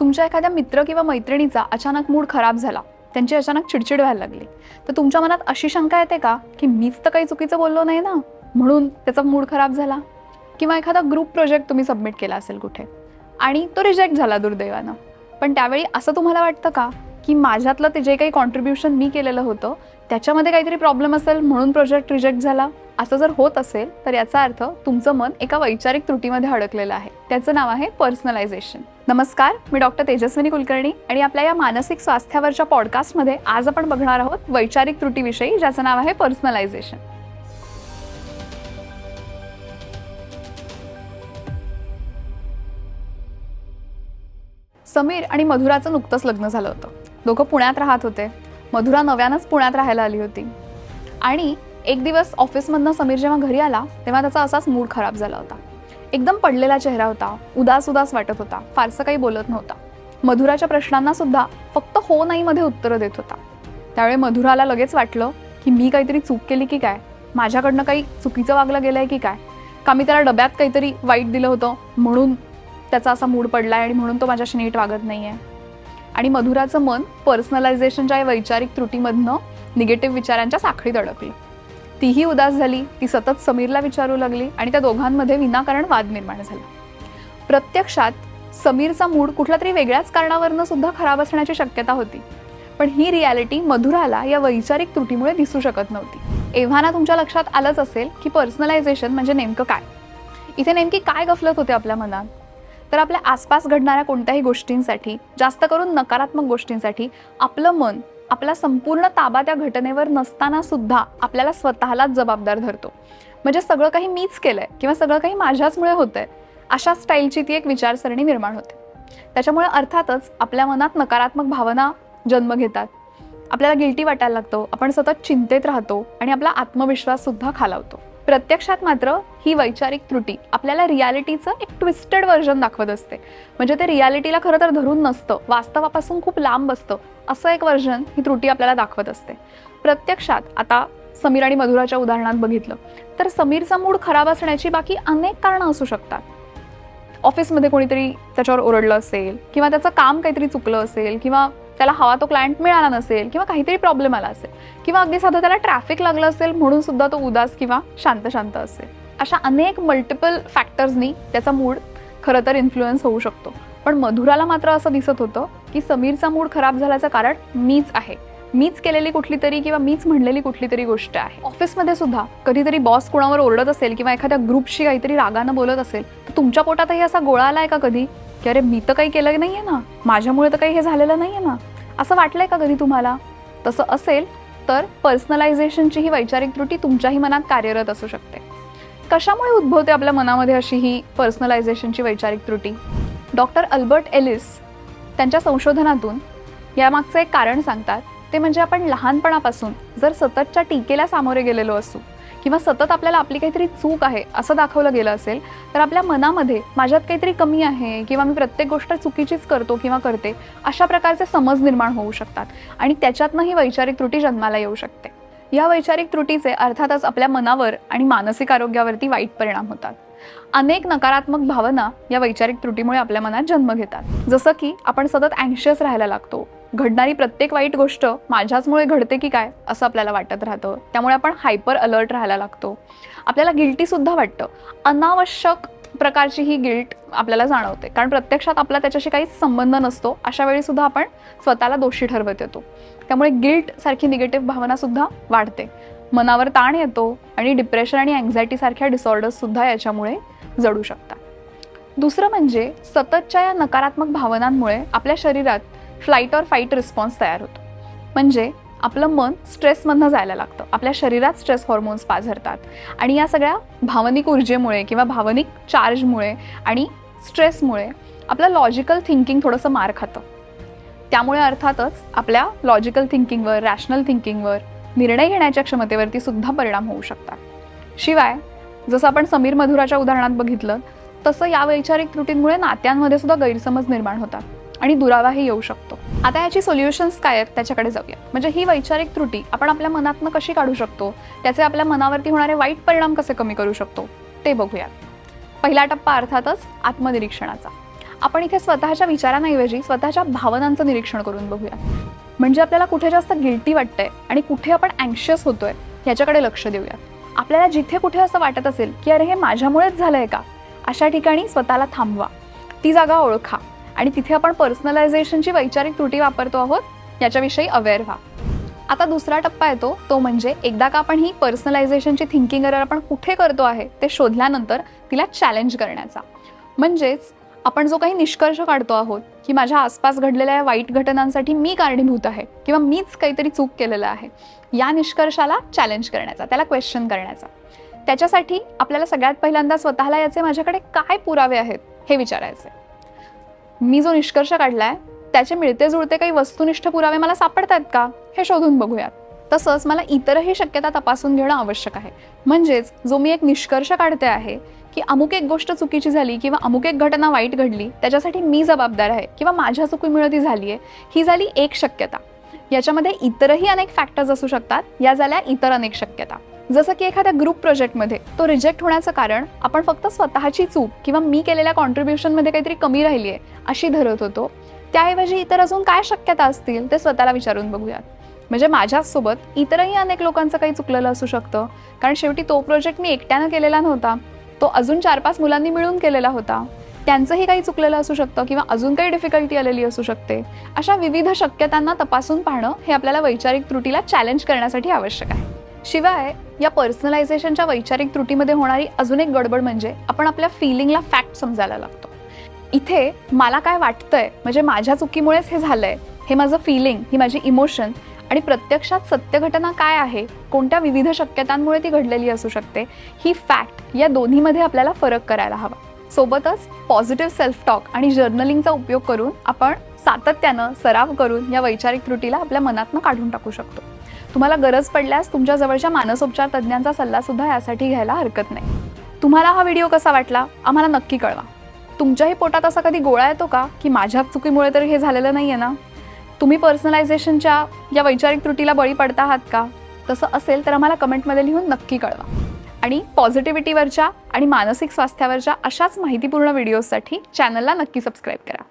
तुमच्या एखाद्या मित्र किंवा मैत्रिणीचा अचानक मूड खराब झाला त्यांची अचानक चिडचिड व्हायला लागली तर तुमच्या मनात अशी शंका येते का की मीच तर काही चुकीचं बोललो नाही ना म्हणून त्याचा मूड खराब झाला? किंवा एखादा ग्रुप प्रोजेक्ट तुम्ही सबमिट केला असेल कुठे आणि तो रिजेक्ट झाला दुर्दैवानं. पण त्यावेळी असं तुम्हाला वाटतं का? की माझ्यातलं ते जे काही कॉन्ट्रीब्युशन मी केलेलं होतं त्याच्यामध्ये काहीतरी प्रॉब्लेम असेल म्हणून प्रोजेक्ट रिजेक्ट झाला. असं जर होत असेल तर याचा अर्थ तुमचं मन एका वैचारिक त्रुटीमध्ये अडकलेलं आहे. त्याचं नाव आहे पर्सनलायझेशन नमस्कार मी डॉक्टर तेजस्विनी कुलकर्णी आणि आपल्या या मानसिक स्वास्थ्यावरच्या पॉडकास्टमध्ये आज आपण बघणार आहोत वैचारिक त्रुटीविषयी ज्याचं नाव आहे पर्सनलायझेशन समीर आणि मधुराचं नुकतंच लग्न झालं होतं. दोघं पुण्यात राहत होते. मधुरा नव्यानंच पुण्यात राहायला आली होती. आणि एक दिवस ऑफिसमधनं समीर जेव्हा घरी आला तेव्हा त्याचा असाच मूड खराब झाला होता. एकदम पडलेला चेहरा होता उदास उदास वाटत होता फारसं काही बोलत नव्हता. मधुराच्या प्रश्नांना सुद्धा फक्त हो नाही मध्ये उत्तरं देत होता. त्यावेळी मधुराला लगेच वाटलं की मी काहीतरी चूक केली की काय? माझ्याकडनं काही चुकीचं वागलं गेलं आहे की काय? का मी त्याला डब्यात काहीतरी वाईट दिलं होतं म्हणून त्याचा असा मूड पडला आहे आणि म्हणून तो माझ्याशी नीट वागत नाही आहे आणि मधुराचं मन पर्सनलायझेशनच्या या वैचारिक त्रुटीमधनं निगेटिव्ह विचारांच्या साखळीत अडकली. तीही उदास झाली ती सतत समीरला विचारू लागली आणि त्या दोघांमध्ये विनाकारण वाद निर्माण झाला. प्रत्यक्षात समीरचा मूड कुठल्या तरी वेगळ्याच कारणावरनं सुद्धा खराब असण्याची शक्यता होती. पण ही रियालिटी मधुराला या वैचारिक त्रुटीमुळे दिसू शकत नव्हती. एव्हाना तुमच्या लक्षात आलंच असेल की पर्सनलायझेशन म्हणजे नेमकं काय? इथे नेमकी काय गफलत होते आपल्या मनात? तर आपल्या आसपास घडणाऱ्या कोणत्याही गोष्टींसाठी जास्त करून नकारात्मक गोष्टींसाठी आपलं मन आपला संपूर्ण ताबा त्या घटनेवर नसताना सुद्धा आपल्याला स्वतःलाच जबाबदार धरतो. म्हणजे सगळं काही मीच केलंय किंवा सगळं काही माझ्याचमुळे होतंय अशा स्टाईलची ती एक विचारसरणी निर्माण होते. त्याच्यामुळे अर्थातच आपल्या मनात नकारात्मक भावना जन्म घेतात. आपल्याला गिल्टी वाटायला लागतो आपण सतत चिंतेत राहतो आणि आपला आत्मविश्वास सुद्धा खालावतो. प्रत्यक्षात मात्र ही वैचारिक त्रुटी आपल्याला रियालिटीचं एक ट्विस्टेड व्हर्जन दाखवत असते. म्हणजे ते रियालिटीला खरं तर धरून नसतं वास्तवापासून खूप लांब असतं असं एक व्हर्जन ही त्रुटी आपल्याला दाखवत असते. प्रत्यक्षात आता समीर आणि मधुराच्या उदाहरणात बघितलं तर समीरचा मूड खराब असण्याची बाकी अनेक कारणं असू शकतात. ऑफिसमध्ये कोणीतरी त्याच्यावर ओरडलं असेल किंवा त्याचं काम काहीतरी चुकलं असेल किंवा त्याला हवा तो क्लायंट मिळाला नसेल किंवा काहीतरी प्रॉब्लेम आला असेल किंवा अगदी साधं त्याला ट्रॅफिक लागलं असेल म्हणून सुद्धा तो उदास किंवा शांत शांत असेल. अशा अनेक मल्टिपल फॅक्टर्सनी त्याचा मूड खरं तर इन्फ्लुएन्स होऊ शकतो. पण मधुराला मात्र असं दिसत होतं की समीरचा मूड खराब झाल्याचं कारण मीच आहे. मीच केलेली कुठली तरी किंवा मीच म्हणलेली कुठली तरी गोष्ट आहे. ऑफिसमध्ये सुद्धा कधीतरी बॉस कोणावर ओरडत असेल किंवा एखाद्या ग्रुपशी काहीतरी रागानं बोलत असेल तर तुमच्या पोटातही असा गोळा आलाय का कधी? की अरे मी तर काही केलं आहे ना. माझ्यामुळे तर काही हे झालेलं नाही आहे ना. असं वाटलंय का कधी तुम्हाला? तसं असेल तर पर्सनलायझेशनची ही वैचारिक त्रुटी तुमच्याही मनात कार्यरत असू शकते. कशामुळे उद्भवते आपल्या मनामध्ये अशी ही पर्सनलायझेशनची वैचारिक त्रुटी? डॉक्टर अल्बर्ट एलिस त्यांच्या संशोधनातून यामागचं एक कारण सांगतात. ते म्हणजे आपण लहानपणापासून जर सततच्या टीकेला सामोरे गेलेलो असू किंवा सतत आपल्याला आपली काहीतरी चूक आहे असं दाखवलं गेलं असेल तर आपल्या मनामध्ये माझ्यात काहीतरी कमी आहे किंवा मी प्रत्येक गोष्ट चुकीचीच करतो किंवा करते अशा प्रकारचे समज निर्माण होऊ शकतात आणि त्याच्यातनं ही वैचारिक त्रुटी जन्माला येऊ शकते. या वैचारिक त्रुटीचे अर्थातच आपल्या मनावर आणि मानसिक आरोग्यावरती वाईट परिणाम होतात. अनेक नकारात्मक भावना या वैचारिक त्रुटीमुळे आपल्या मनात जन्म घेतात. जसं की आपण सतत अँशियस राहायला लागतो घडणारी प्रत्येक वाईट गोष्ट माझ्याचमुळे घडते की काय असं आपल्याला वाटत राहतं. त्यामुळे आपण हायपर अलर्ट राहायला लागतो. आपल्याला गिल्टीसुद्धा वाटतं. अनावश्यक प्रकारची ही गिल्ट आपल्याला जाणवते. कारण प्रत्यक्षात आपला त्याच्याशी काहीच संबंध नसतो. अशा वेळी सुद्धा आपण स्वतःला दोषी ठरवत येतो. त्यामुळे गिल्ट सारखी निगेटिव्ह भावना सुद्धा वाढते. मनावर ताण येतो आणि डिप्रेशन आणि अँझायटी सारख्या डिसऑर्डर्स सुद्धा याच्यामुळे जडू शकतात. दुसरं म्हणजे सततच्या या नकारात्मक भावनांमुळे आपल्या शरीरात फ्लाईट ऑर फाईट रिस्पॉन्स तयार होतो. म्हणजे आपलं मन स्ट्रेसमधनं जायला लागतं. आपल्या शरीरात स्ट्रेस हॉर्मोन्स पाझरतात. आणि या सगळ्या भावनिक ऊर्जेमुळे किंवा भावनिक चार्जमुळे आणि स्ट्रेसमुळे आपलं लॉजिकल थिंकिंग थोडंसं मार खातं. त्यामुळे अर्थातच आपल्या लॉजिकल थिंकिंगवर रॅशनल थिंकिंगवर निर्णय घेण्याच्या क्षमतेवरती सुद्धा परिणाम होऊ शकतात. शिवाय जसं आपण समीर मधुराच्या उदाहरणात बघितलं तसं या वैचारिक त्रुटींमुळे नात्यांमध्ये सुद्धा गैरसमज निर्माण होतात. आणि दुरावाही येऊ शकतो. आता याची सोल्युशन्स काय आहेत त्याच्याकडे जाऊया. म्हणजे ही वैचारिक त्रुटी आपण आपल्या मनातनं कशी काढू शकतो? त्याचे आपल्या मनावरती होणारे वाईट परिणाम कसे कमी करू शकतो? ते बघूया पहिला टप्पा अर्थातच आत्मनिरीक्षणाचा. आपण इथे स्वतःच्या विचारांऐवजी स्वतःच्या भावनांचं निरीक्षण करून बघूया. म्हणजे आपल्याला कुठे जास्त गिल्टी वाटतंय आणि कुठे आपण अँक्शियस होतोय याच्याकडे लक्ष देऊया. आपल्याला जिथे कुठे असं वाटत असेल की अरे हे माझ्यामुळेच झालंय का? अशा ठिकाणी स्वतःला थांबवा. ती जागा ओळखा. आणि तिथे आपण पर्सनलायझेशनची वैचारिक त्रुटी वापरतो आहोत याच्याविषयी अवेअर व्हा. आता दुसरा टप्पा येतो तो म्हणजे एकदा का आपण ही पर्सनलायझेशनची थिंकिंग एरर आपण कुठे करतो आहे ते शोधल्यानंतर तिला चॅलेंज करण्याचा. म्हणजेच आपण जो काही निष्कर्ष काढतो आहोत की माझ्या आसपास घडलेल्या या वाईट घटनांसाठी मी कारणीभूत आहे किंवा मीच काहीतरी चूक केलेलं आहे या निष्कर्षाला चॅलेंज करण्याचा त्याला क्वेश्चन करण्याचा. त्याच्यासाठी आपल्याला सगळ्यात पहिल्यांदा स्वतःला याचे माझ्याकडे काय पुरावे आहेत हे विचारायचे मी जो निष्कर्ष काढलाय त्याचे मिळते जुळते काही वस्तुनिष्ठ पुरावे मला सापडत आहेत का हे शोधून बघूयात. तसंच मला इतरही शक्यता तपासून घेणं आवश्यक आहे. म्हणजेच जो मी एक निष्कर्ष काढते आहे की अमुक एक गोष्ट चुकीची झाली किंवा अमुक एक घटना वाईट घडली त्याच्यासाठी मी जबाबदार आहे किंवा माझ्या चुकीमुळे ती झाली आहे ही झाली एक शक्यता. याच्यामध्ये इतरही अनेक फॅक्टर्स असू शकतात या झाल्या इतर अनेक शक्यता. जसं की एखाद्या ग्रुप प्रोजेक्टमध्ये तो रिजेक्ट होण्याचं कारण आपण फक्त स्वतःची चूक किंवा मी केलेल्या कॉन्ट्रीब्युशनमध्ये काहीतरी कमी राहिली आहे अशी धरत होतो. त्याऐवजी इतर अजून काय शक्यता असतील ते स्वतःला विचारून बघूयात. म्हणजे माझ्यासोबत इतरही अनेक लोकांचं काही चुकलेलं असू शकतं कारण शेवटी तो प्रोजेक्ट मी एकट्यानं केलेला नव्हता तो अजून चार पाच मुलांनी मिळून केलेला होता. त्यांचंही काही चुकलेलं असू शकतं किंवा अजून काही डिफिकल्टी आलेली असू शकते. अशा विविध शक्यतांना तपासून पाहणं हे आपल्याला वैचारिक त्रुटीला चॅलेंज करण्यासाठी आवश्यक आहे. शिवाय या पर्सनलायझेशनच्या वैचारिक त्रुटीमध्ये होणारी अजून एक गडबड म्हणजे आपण आपल्या फिलिंगला फॅक्ट समजायला लागतो. इथे मला काय वाटतंय म्हणजे माझ्या चुकीमुळेच हे झालंय हे माझं फिलिंग ही माझी इमोशन आणि प्रत्यक्षात सत्य घटना काय आहे कोणत्या विविध शक्यतांमुळे ती घडलेली असू शकते ही फॅक्ट या दोन्हीमध्ये आपल्याला फरक करायला हवा. सोबतच पॉझिटिव्ह सेल्फ टॉक आणि जर्नलिंगचा उपयोग करून आपण सातत्यानं सराव करून या वैचारिक त्रुटीला आपल्या मनातनं काढून टाकू शकतो. तुम्हाला गरज पडल्यास तुमच्या जवळच्या मानसोपचार तज्ज्ञांचा सल्ला सुद्धा यासाठी घ्यायला हरकत नाही. तुम्हाला हा व्हिडिओ कसा वाटला आम्हाला नक्की कळवा. तुमच्याही पोटात असा कधी गोळा येतो का की माझ्या चुकीमुळे तर हे झालेलं नाही आहे ना? तुम्ही पर्सनलायझेशनच्या या वैचारिक त्रुटीला बळी पडता आहात का? तसं असेल तर आम्हाला कमेंटमध्ये लिहून नक्की कळवा. आणि पॉझिटिव्हिटीवरच्या आणि मानसिक स्वास्थ्यावरच्या अशाच माहितीपूर्ण व्हिडिओजसाठी चॅनलला नक्की सबस्क्राईब करा.